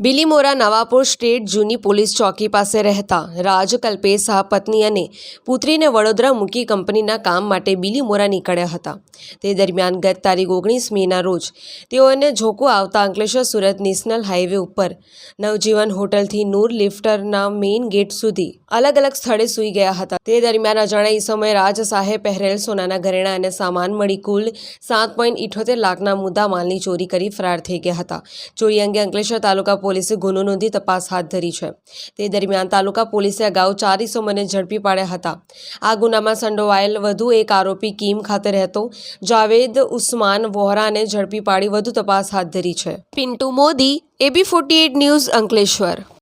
Bilimora Navapur state જૂની police ચોકી પાસે રહેતા રાજ કલ્પેશ પત્ની અને પુત્રીને વડોદરા મૂકી કંપનીના કામ માટે બિલીમોરા નીકળ્યા હતા. તે દરમિયાન ગત તારીખ ઓગણીસ મેના રોજ તેઓને ઝોકો આવતા અંકલેશ્વર સુરત નેશનલ હાઈવે ઉપર નવજીવન હોટલથી નૂર લિફ્ટરના મેઇન ગેટ સુધી અલગ અલગ સ્થળે સૂઈ ગયા હતા. તે દરમિયાન અજાણ્યા સમયે રાજ શાહે પહેરેલ સોનાના ઘરેણા અને સામાન મળી કુલ સાત પોઈન્ટ ઇઠોતેર લાખના મુદ્દા માલની ચોરી કરી ફરાર થઈ ગયા હતા. ચોરી અંગે અંકલેશ્વર તાલુકા પોલીસે ગુનો નોંધી તપાસ હાથ ધરી છે. તે દરમિયાન તાલુકા પોલીસે અગાઉ ચારીસો મને ઝડપી પાડ્યા હતા. આ ગુનામાં સંડોવાયેલ વધુ એક આરોપી કીમ ખાતે રહેતો જાવેદ ઉસ્માન વોહરાને ઝડપી પાડી વધુ તપાસ હાથ ધરી છે. Pintu Modi, AB forty news Ankleshwar.